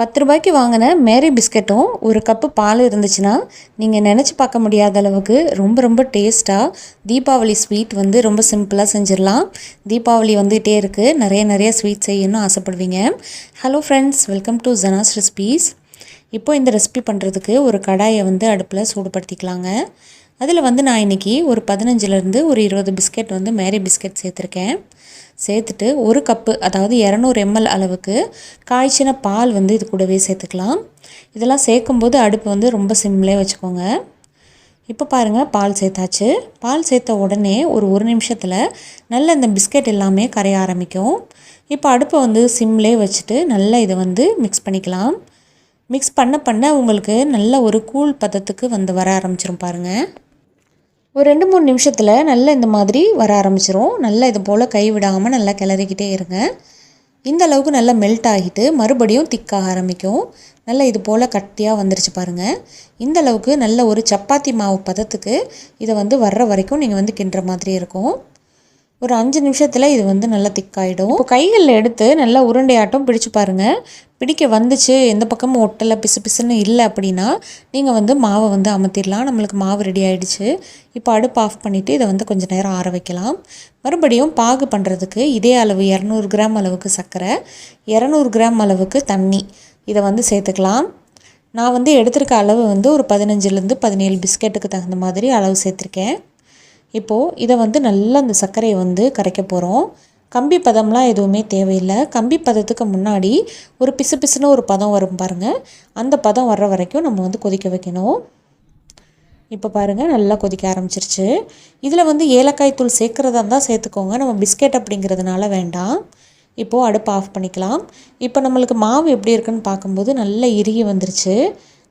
பத்து ரூபாய்க்கு வாங்கின மேரி பிஸ்கட்டும் ஒரு கப்பு பால் இருந்துச்சுன்னா நீங்கள் நினச்சி பார்க்க முடியாத அளவுக்கு ரொம்ப ரொம்ப டேஸ்ட்டாக தீபாவளி ஸ்வீட் வந்து ரொம்ப சிம்பிளாக செஞ்சிடலாம். தீபாவளி வந்துகிட்டே இருக்குது நிறைய நிறைய ஸ்வீட் செய்யணும்னு ஆசைப்படுவீங்க. Hello friends welcome to Jana's recipes இப்போ இந்த ரெசிபி பண்ணுறதுக்கு ஒரு கடாயை வந்து அடுப்பில் சூடுபடுத்திக்கலாங்க. அதில் வந்து நான் இன்றைக்கி ஒரு பதினஞ்சுலேருந்து ஒரு இருபது பிஸ்கெட் வந்து மேரி பிஸ்கெட் சேர்த்துருக்கேன். சேர்த்துட்டு ஒரு கப்பு அதாவது இரநூறு எம்எல் அளவுக்கு காய்ச்சின பால் வந்து இது கூடவே சேர்த்துக்கலாம். இதெல்லாம் சேர்க்கும்போது அடுப்பு வந்து ரொம்ப சிம்லே வச்சுக்கோங்க. இப்போ பாருங்கள் பால் சேர்த்தாச்சு. பால் சேர்த்த உடனே ஒரு ஒரு நிமிஷத்தில் நல்ல இந்த பிஸ்கெட் எல்லாமே கரைய ஆரம்பிக்கும். இப்போ அடுப்பை வந்து சிம்லே வச்சுட்டு நல்லா இதை வந்து மிக்ஸ் பண்ணிக்கலாம். மிக்ஸ் பண்ண பண்ண உங்களுக்கு நல்ல ஒரு கூழ் பதத்துக்கு வந்து வர ஆரம்பிச்சிரும் பாருங்கள் ஒரு ரெண்டு மூணு நிமிஷத்தில் நல்லா இந்த மாதிரி வர ஆரம்பிச்சிரும். நல்லா இது போல் கை விடாமல் நல்லா கிளறிக்கிட்டே இருங்க. இந்த அளவுக்கு நல்லா மெல்ட் ஆகிட்டு மறுபடியும் திக்காக ஆரம்பிக்கும். நல்லா இது போல் கட்டியாக வந்துருச்சு பாருங்கள் இந்த அளவுக்கு நல்ல ஒரு சப்பாத்தி மாவு பதத்துக்கு இதை வந்து வர்ற வரைக்கும் நீங்கள் வந்து கிண்டுற மாதிரி இருக்கும். ஒரு அஞ்சு நிமிஷத்தில் இது வந்து நல்லா திக்காயிடும் இப்போ கைகளில் எடுத்து நல்லா உருண்டையாட்டம் பிடிச்சு பாருங்கள் பிடிக்க வந்துச்சு எந்த பக்கமும் ஒட்டலை பிசு பிசுன்னு இல்லை அப்படின்னா நீங்கள் வந்து மாவை வந்து அமர்த்திடலாம் நம்மளுக்கு மாவு ரெடி ஆகிடுச்சு இப்போ அடுப்பு ஆஃப் பண்ணிவிட்டு இதை வந்து கொஞ்சம் நேரம் ஆற வைக்கலாம். மறுபடியும் பாகு பண்ணுறதுக்கு இதே அளவு இரநூறு கிராம் அளவுக்கு சர்க்கரை இரநூறு கிராம் அளவுக்கு தண்ணி. இதை வந்து சேர்த்துக்கலாம். நான் வந்து எடுத்திருக்க அளவு வந்து ஒரு பதினஞ்சுலேருந்து பதினேழு பிஸ்கெட்டுக்கு தகுந்த மாதிரி அளவு சேர்த்துருக்கேன். இப்போது இதை வந்து நல்லா அந்த சர்க்கரையை வந்து கரைக்க போகிறோம் கம்பி பதம்லாம் எதுவுமே தேவையில்லை. கம்பி பதத்துக்கு முன்னாடி ஒரு பிசு பிசுன்னு ஒரு பதம் வரும் பாருங்கள் அந்த பதம் வர்ற வரைக்கும் நம்ம வந்து கொதிக்க வைக்கணும். இப்போ பாருங்கள் நல்லா கொதிக்க ஆரம்பிச்சிருச்சு. இதில் வந்து ஏலக்காய் தூள் சேர்க்குறதா இருந்தால் சேர்த்துக்கோங்க. நம்ம பிஸ்கெட் அப்படிங்கிறதுனால வேண்டாம். இப்போது அடுப்பு ஆஃப் பண்ணிக்கலாம். இப்போ நம்மளுக்கு மாவு எப்படி இருக்குன்னு பார்க்கும்போது நல்லா இறுகி வந்துருச்சு.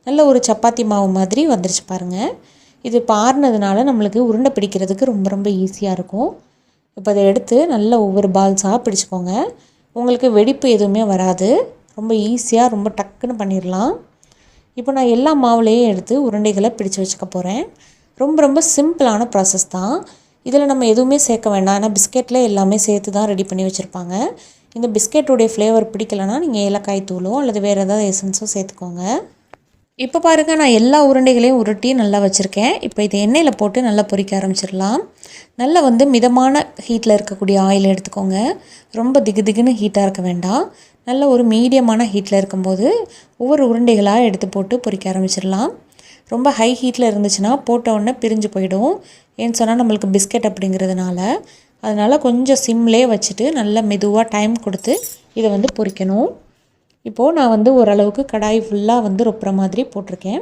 நல்ல ஒரு சப்பாத்தி மாவு மாதிரி வந்துருச்சு பாருங்கள் இது பாருனதுனால நம்மளுக்கு உருண்டை பிடிக்கிறதுக்கு ரொம்ப ரொம்ப ஈஸியாக இருக்கும். இப்போ அதை எடுத்து நல்லா ஒவ்வொரு பால்ஸாக பிடிச்சிக்கோங்க. உங்களுக்கு வெடிப்பு எதுவுமே வராது. ரொம்ப ஈஸியாக ரொம்ப டக்குன்னு பண்ணிடலாம். இப்போ நான் எல்லா மாவுலேயும் எடுத்து உருண்டைகளை பிடிச்சு வச்சுக்க போகிறேன். ரொம்ப ரொம்ப சிம்பிளான ப்ராசஸ் தான். இதில் நம்ம எதுவுமே சேர்க்க வேண்டாம். ஆனால் பிஸ்கெட்டில் எல்லாமே சேர்த்து தான் ரெடி பண்ணி வச்சுருப்பாங்க. இந்த பிஸ்கெட்டுடைய ஃப்ளேவர் பிடிக்கலன்னா நீங்கள் ஏலக்காய் தூளோ அல்லது வேறு ஏதாவது எசன்ஸோ சேர்த்துக்கோங்க. இப்போ பாருங்கள் நான் எல்லா உருண்டைகளையும் உருட்டி நல்லா வச்சுருக்கேன். இப்போ இதை எண்ணெயில் போட்டு நல்லா பொரிக்க ஆரம்பிச்சிடலாம். நல்லா வந்து மிதமான ஹீட்டில் இருக்கக்கூடிய ஆயில் எடுத்துக்கோங்க. ரொம்ப திகு திகுன்னு ஹீட்டாக இருக்க வேண்டாம். நல்ல ஒரு மீடியமான ஹீட்டில் இருக்கும்போது ஒவ்வொரு உருண்டைகளாக எடுத்து போட்டு பொறிக்க ஆரம்பிச்சிடலாம். ரொம்ப ஹை ஹீட்டில் இருந்துச்சுன்னா போட்ட உடனே பிரிஞ்சு போயிடும். ஏன்னு சொன்னால் நம்மளுக்கு பிஸ்கெட் அப்படிங்கிறதுனால. அதனால் கொஞ்சம் சிம்லே வச்சுட்டு நல்லா மெதுவாக டைம் கொடுத்து இதை வந்து பொரிக்கணும் இப்போது நான் வந்து ஓரளவுக்கு கடாய் ஃபுல்லாக வந்து ரொப்புற மாதிரி போட்டிருக்கேன்.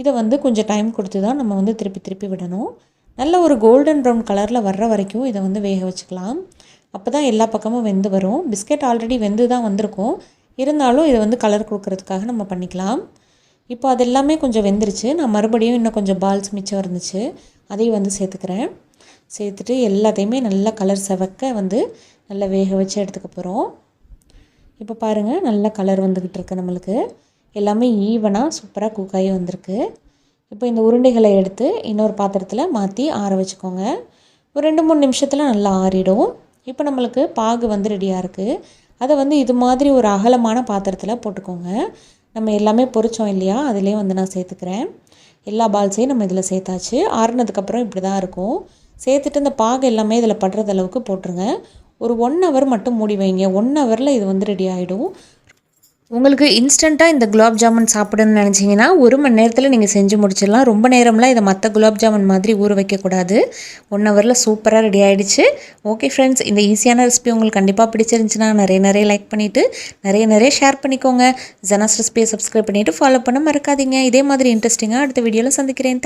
இதை வந்து கொஞ்சம் டைம் கொடுத்து தான் நம்ம வந்து திருப்பி திருப்பி விடணும். நல்ல ஒரு கோல்டன் ப்ரௌன் கலரில் வர்ற வரைக்கும் இதை வந்து வேக வச்சுக்கலாம். அப்போ தான் எல்லா பக்கமும் வெந்து வரும். பிஸ்கெட் ஆல்ரெடி வெந்து தான் வந்திருக்கும். இருந்தாலும் இதை வந்து கலர் கொடுக்கறதுக்காக நம்ம பண்ணிக்கலாம். இப்போ அது எல்லாமே கொஞ்சம் வெந்துருச்சு. நான் மறுபடியும் இன்னும் கொஞ்சம் பால்ஸ் மிச்சம் இருந்துச்சு. அதையும் வந்து சேர்த்துக்கிறேன். சேர்த்துட்டு எல்லாத்தையுமே நல்லா கலர் செவக்க வந்து நல்லா வேக வச்சு எடுத்துக்க போகிறோம் இப்போ பாருங்கள் நல்ல கலர் வந்துக்கிட்டு இருக்குது நம்மளுக்கு. எல்லாமே ஈவனாக சூப்பராக குக்காகி வந்திருக்கு. இப்போ இந்த உருண்டைகளை எடுத்து இன்னொரு பாத்திரத்தில் மாற்றி ஆற வச்சுக்கோங்க. ஒரு ரெண்டு மூணு நிமிஷத்தில் நல்லா ஆறிடும். இப்போ நம்மளுக்கு பாகு வந்து ரெடியாக இருக்குது அதை வந்து இது மாதிரி ஒரு அகலமான பாத்திரத்தில் போட்டுக்கோங்க. நம்ம எல்லாமே பொறிச்சோம் இல்லையா அதிலே வந்து நான் சேர்த்துக்கிறேன். எல்லா பால்ஸையும் நம்ம இதில் சேர்த்தாச்சு. ஆறுனதுக்கப்புறம் இப்படி தான் இருக்கும். சேர்த்துட்டு இந்த பாகு எல்லாமே இதில் படுறது அளவுக்கு போட்டுருங்க. ஒரு ஒன் ஹவர் மட்டும் மூடி வைங்க. ஒன் ஹவரில் இது வந்து ரெடி ஆகிடும் உங்களுக்கு இன்ஸ்டண்ட்டாக இந்த குலாப் ஜாமுன் சாப்பிடணும்னு நினச்சிங்கன்னா ஒரு மணி நேரத்தில் நீங்கள் செஞ்சு முடிச்சிடலாம். ரொம்ப நேரம்லாம் இதை மற்ற குலாப் ஜாமுன் மாதிரி ஊற வைக்கக்கூடாது ஒன் ஹவரில் சூப்பராக ரெடி ஆகிடுச்சு ஓகே ஃப்ரெண்ட்ஸ் இந்த ஈஸியான ரெசிபி உங்களுக்கு கண்டிப்பாக பிடிச்சிருந்துச்சுன்னா நிறைய நிறைய லைக் பண்ணிவிட்டு நிறைய நிறைய ஷேர் பண்ணிக்கோங்க. ஜெனாஸ் ரெசிபியை சப்ஸ்கிரைப் பண்ணிவிட்டு ஃபாலோ பண்ண மறக்காதீங்க. இதே மாதிரி இன்ட்ரெஸ்டிங்காக அடுத்த வீடியோவில் சந்திக்கிறேன்.